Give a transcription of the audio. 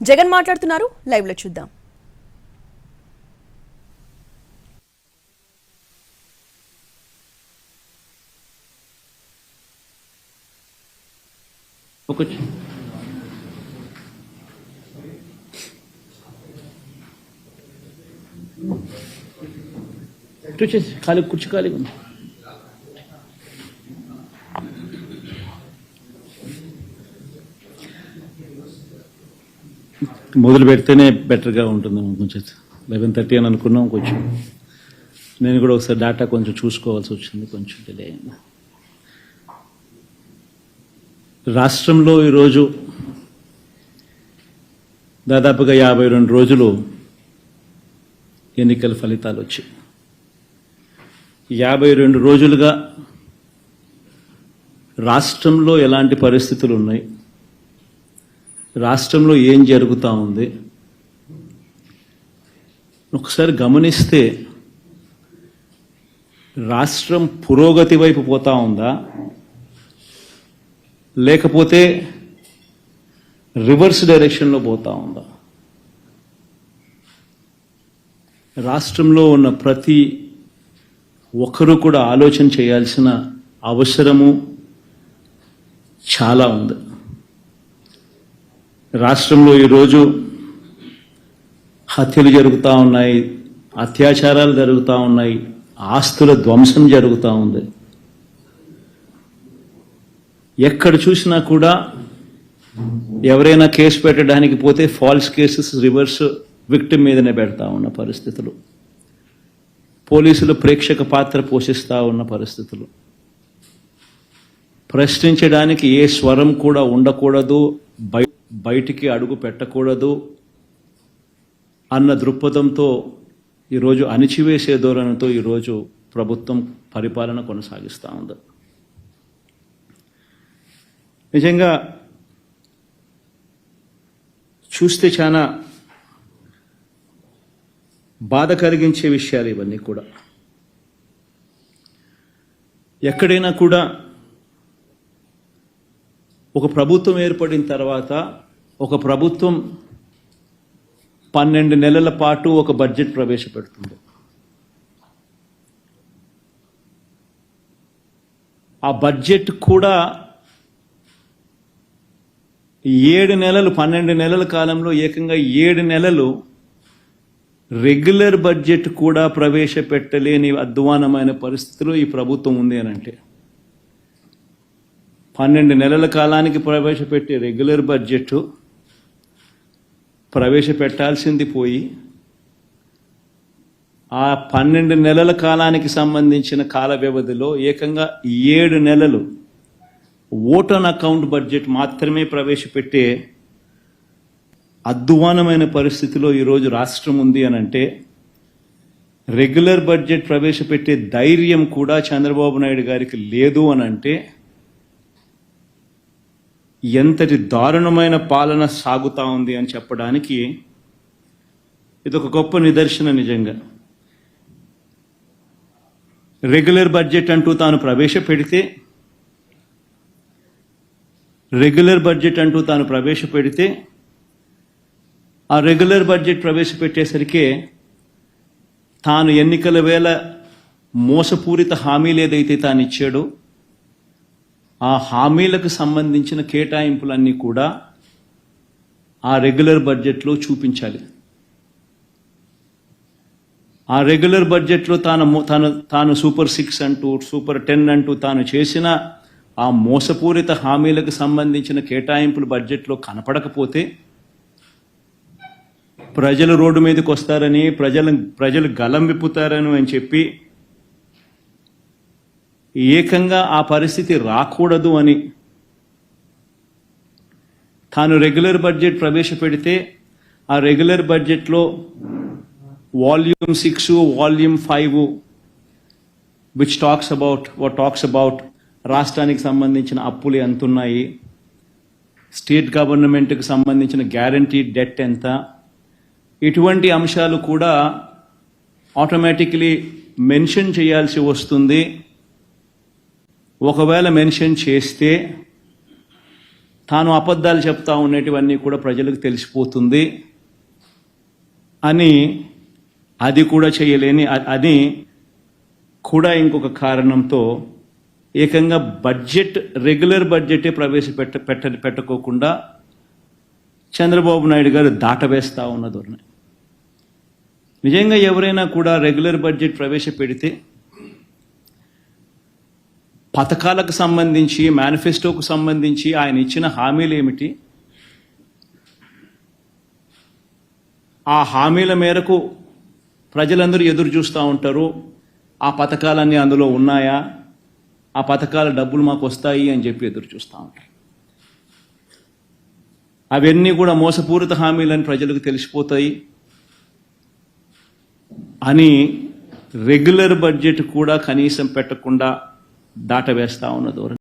జగన్ మాట్లాడుతున్నారు లైవ్లో చూద్దాం. ఒక ఇటు ఖాళీ కుర్చీ ఖాళీగా ఉంది. మొదలు పెడితేనే బెటర్గా ఉంటుంది కొంచెం లెవెన్ థర్టీ అని అనుకున్నాం కొంచెం నేను కూడా ఒకసారి డేటా కొంచెం చూసుకోవాల్సి వచ్చింది కొంచెం డిలే అయింది. రాష్ట్రంలో ఈరోజు దాదాపుగా యాభై రెండు రోజులు ఎన్నికల ఫలితాలు వచ్చాయి. యాభై రెండు రోజులుగా రాష్ట్రంలో ఎలాంటి పరిస్థితులు ఉన్నాయి? రాష్ట్రంలో ఏం జరుగుతూ ఉంది? ఒకసారి గమనిస్తే రాష్ట్రం పురోగతి వైపు పోతా ఉందా? లేకపోతే రివర్స్ డైరెక్షన్లో పోతా ఉందా? రాష్ట్రంలో ఉన్న ప్రతి ఒక్కరూ కూడా ఆలోచన చేయాల్సిన అవసరము చాలా ఉంది. రాష్ట్రంలో ఈరోజు హత్యలు జరుగుతూ ఉన్నాయి అత్యాచారాలు జరుగుతూ ఉన్నాయి ఆస్తుల ధ్వంసం జరుగుతూ ఉంది. ఎక్కడ చూసినా కూడా ఎవరైనా కేసు పెట్టడానికి పోతే ఫాల్స్ కేసెస్ రివర్స్ విక్టిమ్ మీదనే పెడతా ఉన్న పరిస్థితులు. పోలీసులు ప్రేక్షక పాత్ర పోషిస్తూ ఉన్న పరిస్థితులు. ప్రశ్నించడానికి ఏ స్వరం కూడా ఉండకూడదు బయటికి అడుగు పెట్టకూడదు అన్న దృక్పథంతో ఈరోజు అణిచివేసే ధోరణితో ఈరోజు ప్రభుత్వం పరిపాలన కొనసాగిస్తూ ఉంది. నిజంగా చూస్తే చాలా బాధ కలిగించే విషయాలు ఇవన్నీ కూడా. ఎక్కడైనా కూడా ఒక ప్రభుత్వం ఏర్పడిన తర్వాత ఒక ప్రభుత్వం పన్నెండు నెలల పాటు ఒక బడ్జెట్ ప్రవేశపెడుతుంది. ఆ బడ్జెట్ కూడా ఏడు నెలలు పన్నెండు నెలల కాలంలో ఏకంగా ఏడు నెలలు రెగ్యులర్ బడ్జెట్ కూడా ప్రవేశపెట్టలేని అధ్వానమైన పరిస్థితిలో ఈ ప్రభుత్వం ఉంది అని అంటే పన్నెండు నెలల కాలానికి ప్రవేశపెట్టే రెగ్యులర్ బడ్జెట్ ప్రవేశపెట్టాల్సింది పోయి ఆ పన్నెండు నెలల కాలానికి సంబంధించిన కాల వ్యవధిలో ఏకంగా ఏడు నెలలు ఓటన్ అకౌంట్ బడ్జెట్ మాత్రమే ప్రవేశపెట్టే అద్వానమైన పరిస్థితిలో ఈరోజు రాష్ట్రం ఉంది అని అంటే రెగ్యులర్ బడ్జెట్ ప్రవేశపెట్టే ధైర్యం కూడా చంద్రబాబు నాయుడు గారికి లేదు అని అంటే ఎంతటి దారుణమైన పాలన సాగుతూ ఉంది అని చెప్పడానికి ఇది ఒక గొప్ప నిదర్శన నిజంగా. రెగ్యులర్ బడ్జెట్ అంటూ తాను ప్రవేశపెడితే రెగ్యులర్ బడ్జెట్ అంటూ తాను ప్రవేశపెడితే ఆ రెగ్యులర్ బడ్జెట్ ప్రవేశపెట్టేసరికి తాను ఎన్నికల వేళ మోసపూరిత హామీలు ఏదైతే తాను ఇచ్చాడో ఆ హామీలకు సంబంధించిన కేటాయింపులన్నీ కూడా ఆ రెగ్యులర్ బడ్జెట్లో చూపించాలి. ఆ రెగ్యులర్ బడ్జెట్లో తాను తాను తాను సూపర్ సిక్స్ అంటూ సూపర్ టెన్ అంటూ తాను చేసిన ఆ మోసపూరిత హామీలకు సంబంధించిన కేటాయింపులు బడ్జెట్లో కనపడకపోతే ప్రజలు రోడ్డు మీదకి వస్తారని ప్రజలు ప్రజలు గలం విప్పుతారని అని చెప్పి ఏకంగా ఆ పరిస్థితి రాకూడదు అని. తాను రెగ్యులర్ బడ్జెట్ ప్రవేశపెడితే ఆ రెగ్యులర్ బడ్జెట్లో volume six volume five which talks about what talks about రాష్ట్రానికి సంబంధించిన అప్పులు ఎంతున్నాయి స్టేట్ గవర్నమెంట్కి సంబంధించిన గ్యారంటీ డెట్ ఎంత ఇటువంటి అంశాలు కూడా ఆటోమేటిక్లీ మెన్షన్ చేయాల్సి వస్తుంది. ఒకవేళ మెన్షన్ చేస్తే తాను అబద్ధాలు చెప్తా ఉండేటివన్నీ కూడా ప్రజలకు తెలిసిపోతుంది అని అది కూడా చేయలేని అని కూడా ఇంకొక కారణంతో ఏకంగా బడ్జెట్ రెగ్యులర్ బడ్జెటే ప్రవేశపెట్ట పెట్ట పెట్టుకోకుండా చంద్రబాబు నాయుడు గారు దాటవేస్తూ ఉన్న ధోరణి. నిజంగా ఎవరైనా కూడా రెగ్యులర్ బడ్జెట్ ప్రవేశపెడితే పథకాలకు సంబంధించి మేనిఫెస్టోకు సంబంధించి ఆయన ఇచ్చిన హామీలు ఏమిటి? ఆ హామీల మేరకు ప్రజలందరూ ఎదురు చూస్తూ ఉంటారు. ఆ పథకాలన్నీ అందులో ఉన్నాయా? ఆ పథకాల డబ్బులు మాకు వస్తాయి అని చెప్పి ఎదురు చూస్తూ ఉంటారు. అవన్నీ కూడా మోసపూరిత హామీలని ప్రజలకు తెలిసిపోతాయి అని రెగ్యులర్ బడ్జెట్ కూడా కనీసం పెట్టకుండా దాటవేస్తా ఉన్న ధోరణి